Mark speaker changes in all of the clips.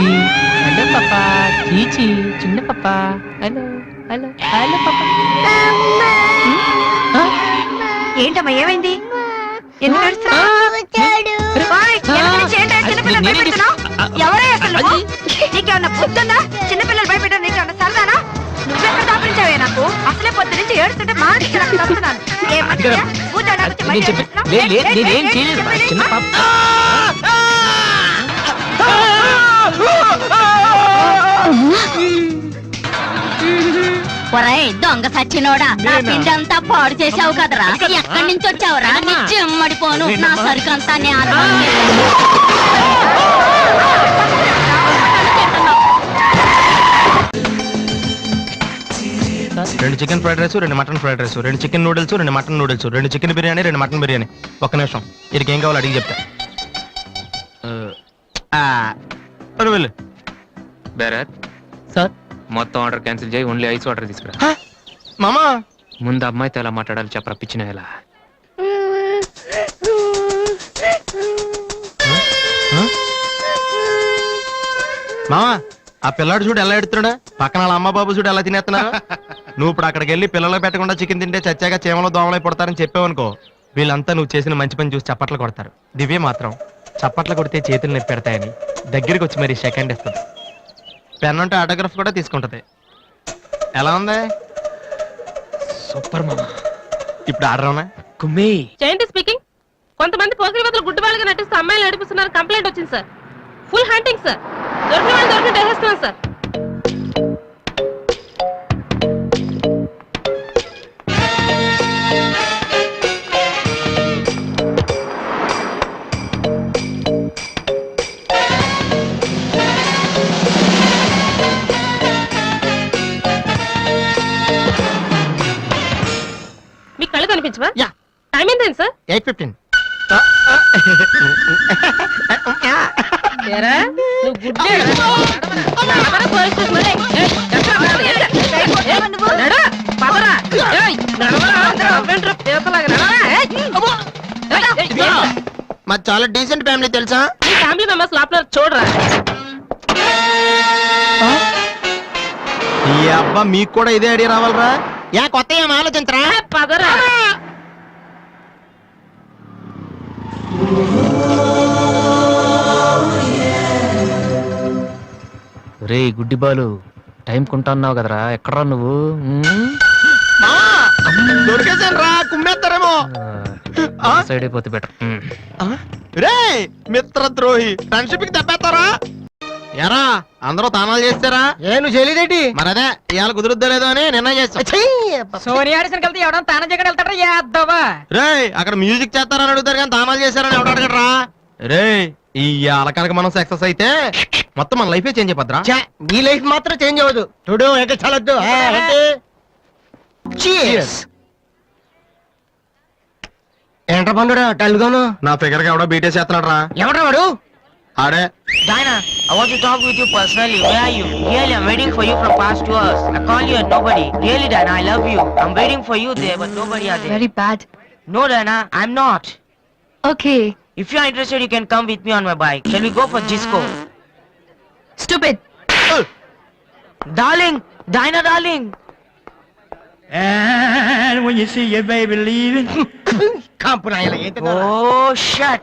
Speaker 1: చీచి హలో పాప. చీచి చిన్న పాప. హలో హలో హలో పాప.
Speaker 2: ఏంటమ్మా ఏమైంది? ఎందుకు? ఎవరే అసలు? నీకేమన్నా చిన్నపిల్లలు నీకేమన్నా సరదానా? నువ్వెక్కడ దాపించావే నాకు? అసలే పొద్దు నుంచి ఏడుస్తుంటే మా.
Speaker 1: చిన్న పాప
Speaker 3: ఒరేయ్ దొంగ సచ్చినోడా నా
Speaker 1: నేనా?
Speaker 3: పిండి అంతా పాడు చేసావు కదరా? ఎక్కడి నుంచి వచ్చావురా? నీ చెమ్మడిపోను నా సరుకంతా నీ ఆడవాళ్ళకి.
Speaker 4: రెండు చికెన్ ఫ్రైడ్ రైస్ రెండు మటన్ ఫ్రైడ్ రైస్ రెండు చికెన్ నూడిల్స్ రెండు మటన్ నూడిల్స్ రెండు చికెన్ బిర్యానీ రెండు మటన్ బిర్యానీ. ఒక్క నిమిషం. వీరికి ఏం కావాలో అడిగి చెప్తా. సరే వెళ్ళు.
Speaker 5: బేరత్
Speaker 1: సార్.
Speaker 5: మొత్తం ఆర్డర్ క్యాన్సిల్ చేయి ఓన్లీ ఐస్ వాటర్ తీసుకురా.
Speaker 4: హ? మామా?
Speaker 5: ముందు అమ్మాయితో ఎలా మాట్లాడాలి చెప్పరా పిచ్చిన ఎలా?
Speaker 4: మామా ఆ పిల్లాడు చూడు ఎలా ఎడుతున్నాడా? పక్కన వాళ్ళ అమ్మ బాబు చూడు ఎలా తినేస్తున్నా నువ్వు ఇప్పుడు అక్కడికి వెళ్ళి పిల్లలు పెట్టకుండా చికెన్ తింటే చచ్చాక చీమలో దోమలై పడతారని చెప్పావనుకో వీళ్ళంతా నువ్వు చేసిన మంచి పని చూసి చప్పట్లు కొడతారు. దివ్య మాత్రం చప్పట్లు కొడితే చేతులు నొప్పి పెడతాయని దగ్గరికి వచ్చి మరి సెకండ్ ఇస్తుంది పెన్ ఉంటే ఆటోగ్రాఫ్ కూడా తీసుకుంటది. ఎలా ఉంది?
Speaker 5: సూపర్ మామా.
Speaker 4: ఇప్పుడు ఆడరావునా
Speaker 5: కుమ్మి.
Speaker 6: జయంతి స్పీకింగ్. కొంతమంది పోకిరి వద్దలు గుడ్డి వాళ్ళగా నటిస్తూ అమ్మాయిలు నడిపిస్తున్నారు కంప్లైంట్ వచ్చింది సార్. Full hunting sir. దొరికిన వాళ్ళు దొరికి వేసేస్తున్నాం సార్. పీతలాగా నడవరా. ఏయ్, అమ్మో. ఏయ్, ఏయ్, ఏయ్,
Speaker 4: మాది చాలా డీసెంట్ ఫ్యామిలీ తెలుసా?
Speaker 6: మీ ఫ్యామిలీ మెంబర్స్ లోపల చూడరా.
Speaker 4: ఈ అబ్బా మీకు కూడా ఇదే ఐడియా రావాలరా? యా కొత్త ఏం ఆలోచించరా?
Speaker 6: పదరా.
Speaker 5: రే గుడ్డి బాలు టైం కొంటా అన్నావు కదరా? ఎక్కడరా నువ్వు? ఉమ్?
Speaker 4: దొరికేసాను రా కుమ్మేస్తారేమో.
Speaker 5: సైడ్ అయిపోతే బెటర్
Speaker 4: రే మిత్ర ద్రోహి ఫ్రెండ్షిప్కి తప్పేస్తారా ఎరా అందరూ తానాలు చేస్తారా?
Speaker 1: ఏ నువ్వు చేయలేదేంటి?
Speaker 4: మరి అదే ఇవాళ కుదురుద్దో లేదో అని నిర్ణయం చేస్తా.
Speaker 1: సోనియా ఆడిషన్ కలిసి ఎవడన్నా తాన జగన్ వెళ్తాడా యాద్దవా
Speaker 4: రే అక్కడ మ్యూజిక్ చేస్తారని అడుగుతారు కానీ తానాలు చేస్తారని ఎవడు అడగడరా? రే ఈ కనుక మనం సక్సెస్ అయితే మొత్తం మన లైఫే చేంజ్ అయిపోద్రా
Speaker 1: నీ లైఫ్ మాత్రం చేంజ్ అవ్వదు. చూడు ఎక్కడ చాలొద్దు ఏంట్రా పండురా టల్గాను
Speaker 4: నా ఫిగర్కి ఎవడో బీటే చేస్తున్నాడు రా
Speaker 1: ఎవడ్రా వాడు?
Speaker 4: ఆడే
Speaker 7: Dinah, I want to talk with you personally. Where are you? Really, I'm waiting for you from past two hours. I call you and nobody. Really, Dinah, I love you. I'm waiting for you there, but nobody are there.
Speaker 2: Very bad.
Speaker 7: No, Dinah, I'm not.
Speaker 2: Okay.
Speaker 7: If you're interested, you can come with me on my bike. Shall we go for disco?
Speaker 2: Stupid.
Speaker 7: Darling, Dinah, darling.
Speaker 8: And when you see your baby leaving,
Speaker 1: కాంపు నాయల ఏంటి
Speaker 7: Oh, shut.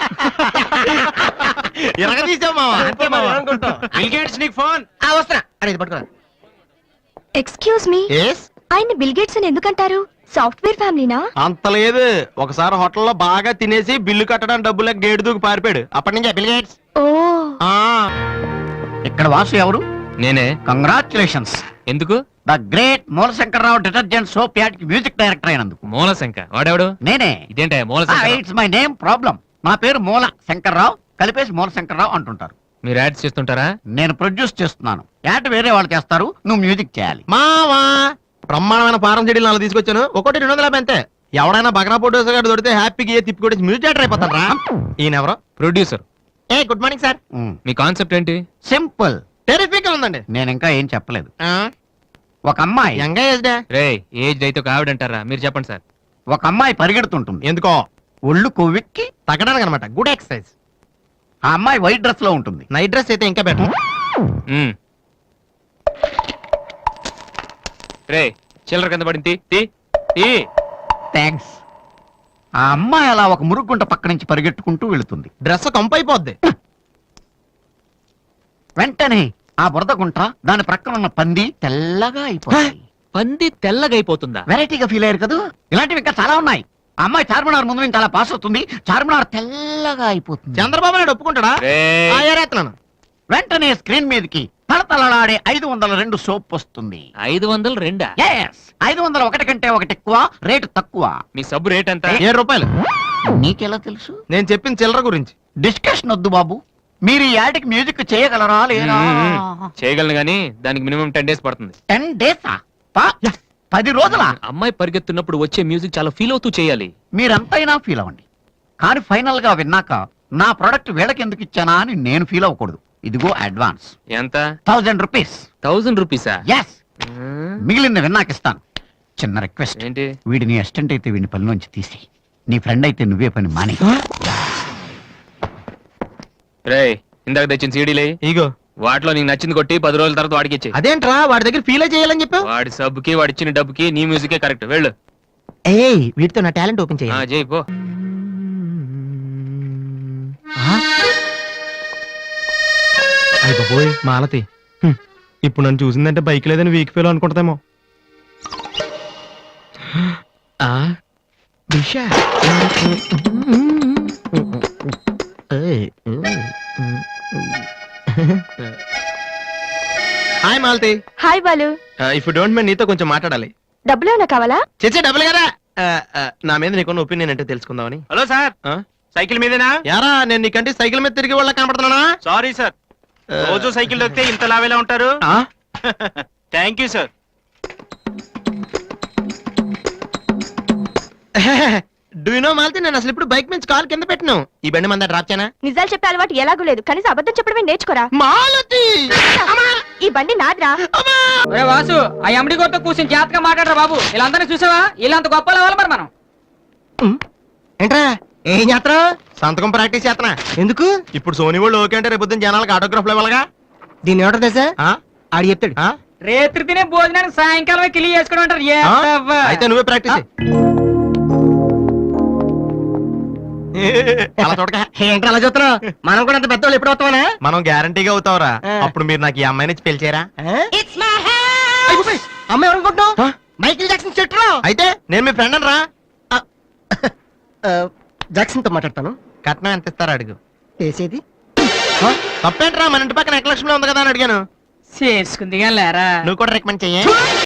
Speaker 4: ఇరగ తీసావు మావా?
Speaker 5: Bill gates నీకు phone
Speaker 1: వస్తున్నా. అరే ఇది పట్టుకురా.
Speaker 2: Excuse me
Speaker 4: yes
Speaker 2: ఆయన బిల్ గేట్స్ అని ఎందుకంటారు? సాఫ్ట్వేర్ ఫ్యామిలీనా
Speaker 4: అంత లేదు. ఒకసారి హోటల్లో బాగా తినేసి బిల్లు కట్టడానికి డబ్బులు గేటు దూకి పారిపోయాడు. అప్పటి నుంచి బిల్ గేట్స్
Speaker 2: ఓ.
Speaker 4: ఆ.
Speaker 8: ఇక్కడ వాసు ఎవరు?
Speaker 5: నేనే.
Speaker 8: కంగ్రాచులేషన్స్
Speaker 5: ఎందుకు?
Speaker 8: The great Moolashankararao detergent soap యాడ్కి music director అయినందుకు.
Speaker 5: మూలశంక వాడెవడు?
Speaker 8: నేనే.
Speaker 5: ఇదేంటే మూలశంక
Speaker 8: ఇట్స్ మై నేమ్ ప్రాబ్లం. నా పేరు మూల శంకర్రావు. కలిపేసి మూల శంకర్రావు అంటుంటారు.
Speaker 5: మీరు యాడ్స్ చేస్తుంటారా?
Speaker 8: నేను ప్రొడ్యూస్ చేస్తున్నాను. యాడ్ వేరే వాళ్ళు చేస్తారు నువ్వు మ్యూజిక్ చేయాలి.
Speaker 4: మావా! బ్రహ్మాండమైన పారం చెడీలు నాలుగు తీసుకొచ్చాను. ఒకటి రెండు వందల అంతే. ఎవడైనా బగ్రా ఫోటోస్ గారు దొరికితే హ్యాపీగా ఏ తిప్పి కొట్టేసి మ్యూజిక్ డైరెక్టర్ అయిపోతాను రా ఈయన ఎవరో
Speaker 5: ప్రొడ్యూసర్.
Speaker 4: ఏ గుడ్ మార్నింగ్ సార్.
Speaker 5: మీ కాన్సెప్ట్ ఏంటి?
Speaker 8: సింపుల్.
Speaker 4: టెరిఫిక్ ఉందండి.
Speaker 8: నేను ఇంకా ఏం చెప్పలేదు. ఒక అమ్మాయి.
Speaker 4: యంగ్ ఏజ్
Speaker 5: రే ఏజ్ అయితే ఒక ఆవిడ అంటారా మీరు చెప్పండి సార్.
Speaker 8: ఒక అమ్మాయి పరిగెడుతుంటుంది.
Speaker 4: ఎందుకో?
Speaker 8: ఒళ్ళు కొవ్వెక్కి
Speaker 4: తగ్గడానికి అనమాట గుడ్ ఎక్సర్సైజ్.
Speaker 8: ఆ అమ్మాయి వైట్ డ్రెస్లో ఉంటుంది.
Speaker 4: నైట్ డ్రెస్ అయితే ఇంకా బెటర్.
Speaker 5: ఉమ్. రే చిల్లర కింద పడింది. తీ, తీ తీ.
Speaker 8: థ్యాంక్స్ ఆ అమ్మాయి అలా ఒక మురుగుంట పక్క నుంచి పరిగెట్టుకుంటూ వెళుతుంది.
Speaker 4: డ్రెస్ కంపు అయిపోద్ది.
Speaker 8: వెంటనే ఆ బురద గుంట దాని ప్రక్కన ఉన్న పంది తెల్లగా అయిపోతుంది
Speaker 5: పంది తెల్లగా అయిపోతుందా?
Speaker 8: వెరైటీగా ఫీల్ అయ్యారు కదా? ఇలాంటివి ఇంకా చాలా ఉన్నాయి. అమ్మాయి చార్మినార్ ముందు నుంచి అలా పాస్ అవుతుంది. చార్మినార్ తెల్లగా అయిపోతుంది.
Speaker 4: చంద్రబాబు నాయుడు ఒప్పుకుంటాడా? ఆ,
Speaker 8: వెంటనే స్క్రీన్ మీదకి తలతలలాడే ఐదు వందల రెండు సోప్ వస్తుంది.
Speaker 5: ఐదు వందలు రెండా?
Speaker 8: ఎస్ ఐదు వందల ఒకటి కంటే ఒకటి ఎక్కువ రేటు తక్కువ.
Speaker 5: మీ సబ్బు రేట్ ఎంత
Speaker 4: ఏడు రూపాయలు.
Speaker 8: నీకెలా తెలుసు?
Speaker 4: నేను చెప్పిన చిల్లర గురించి.
Speaker 8: డిస్కషన్ వద్దు బాబు. మీరు ఈ యాడ్కి మ్యూజిక్ చేయగలరా లేరా?
Speaker 5: మ్మ్. చేయగలను గానీ దానికి మినిమం టెన్ డేస్ పడుతుంది.
Speaker 8: టెన్ డేసా? పది రోజుల?
Speaker 5: అమ్మాయి పరిగెత్తున్నప్పుడు వచ్చే మ్యూజిక్ చాలా ఫీల్ అవుతూ చేయాలి.
Speaker 8: మీరంతైనా ఫీల్ అవ్వండి. కానీ ఫైనల్గా విన్నాక నా ప్రొడక్ట్ వీళ్ళకి ఎందుకు ఇచ్చానా అని నేను ఫీల్ అవ్వకూడదు. ఇదిగో అడ్వాన్స్.
Speaker 5: ఎంత?
Speaker 8: Thousand rupees.
Speaker 5: థౌజండ్ రూపీసా?
Speaker 8: ఎస్ మిగిలింది విన్నాక ఇస్తాను. చిన్న రిక్వెస్ట్.
Speaker 5: ఏంటి?
Speaker 8: వీడిని అసిస్టెంట్ అయితే వీడిని పనిలోంచి తీసి నీ ఫ్రెండ్ అయితే నువ్వే పని మాని
Speaker 5: రే ఇందాక తెచ్చిన సీడీలే
Speaker 4: ఇగో.
Speaker 5: వాటిలో నీకు నచ్చింది కొట్టి పది రోజుల తర్వాత వాడికి ఇచ్చే
Speaker 4: అదేంట్రా వాడి దగ్గర ఫీల్ చేయాలని చెప్పావు?
Speaker 5: వాడి సబ్బుకి వాడి ఇచ్చిన డబ్బుకి నీ మ్యూజికే కరెక్ట్ వెళ్ళు.
Speaker 4: ఏయ్ వీటితో నా టాలెంట్ ఓపెన్
Speaker 5: ఆ,
Speaker 4: చేయాలి
Speaker 5: చేయి పో.
Speaker 4: బాబోయ్ మాలతి. హ్మ్. ఇప్పుడు నన్ను చూసిందంటే బైక్ లేదని వీక్ ఫీల్ అనుకుంటామేమో ఆ? Disha. Hi Malathi.
Speaker 2: Hi Balu.
Speaker 4: If don't mind నీతో కొంచెం మాట్లాడాలి.
Speaker 2: డబ్బులు ఏమైనా కావాలా?
Speaker 4: చచ్చే డబ్బులు కదా నా మీద నీకున్న ఒపీనియన్ అంటే తెలుసుకుందామని.
Speaker 9: Hello sir? సైకిల్ మీదేనా?
Speaker 4: యారా నేను నీకంటే సైకిల్ మీద తిరిగి వాళ్ళ కనపడుతున్నానా?
Speaker 9: Sorry sir. రోజు సైకిల్ దొక్కితే ఇంత లావేలా ఉంటారు?
Speaker 4: ఆ?
Speaker 9: Thank you sir.
Speaker 4: Do you know Malathi నేను అసలు ఇప్పుడు బైక్ నుంచి కాల్ కింద పెట్టిను. ఈ బండి మంద డ్రాప్ చేయనా
Speaker 2: నిజాలు చెప్పే అలవాటు ఎలాగూ లేదు. కనీసం అబద్ధం చెప్పడమే నేర్చుకోరా.
Speaker 4: మాలతి!
Speaker 2: ఈ బండి నాదిరా.
Speaker 6: ఒరే వాసు ఆ ఎమ్డి గోతో కూర్చొని జాతగా మాట్లాడరా బాబు. వీళ్ళందరినీ చూసావా? వీళ్ళంత గొప్ప అవ్వాలి మరి మనం.
Speaker 4: ఏంట్రా? ఏం చేస్తారా సంతకం ప్రాక్టీస్ చేస్తున్నా. ఎందుకు? ఇప్పుడు సోనీ వాళ్ళు ఓకే అంటే రేపు పొద్దున్న జనాలకు ఆటోగ్రాఫ్లు ఇవ్వాలిగా దీన్ని ఏమంటారు తెలుసా? ఆడు చెప్తాడు. ఆ?
Speaker 6: రేత్రి తినే భోజనానికి సాయంకాలం కిలి చేసుకోవడం అంటారు.
Speaker 4: అయితే నువ్వే ప్రాక్టీస్ అలా చూడక.
Speaker 1: ఏంటి అలా చూస్తున్నావు? మనం కూడా అంత పెద్దవాళ్ళు ఎప్పుడు అవుతామనా
Speaker 4: మనం గ్యారంటీగా అవుతావురా. అప్పుడు మీరు నాకు ఈ అమ్మాయిని ఇచ్చి పెళ్చేరా
Speaker 1: అమ్మ ఎవరనుకుంటున్నావు మైకిల్ జాక్సన్ చెట్టు
Speaker 4: అయితే నేను మీ ఫ్రెండ్ రా
Speaker 1: జాక్సన్తో మాట్లాడతాను.
Speaker 4: కట్నం ఎంత ఇస్తారా అడుగు.
Speaker 1: చేసేది
Speaker 4: తప్పేంట్రా? మన ఇంటి పక్కన ఎక్లక్ష్మి ఉంది కదా అని అడిగాను.
Speaker 6: చేసుకుంది కానీ లేరా?
Speaker 4: నువ్వు కూడా రికమెండ్ చెయ్యి.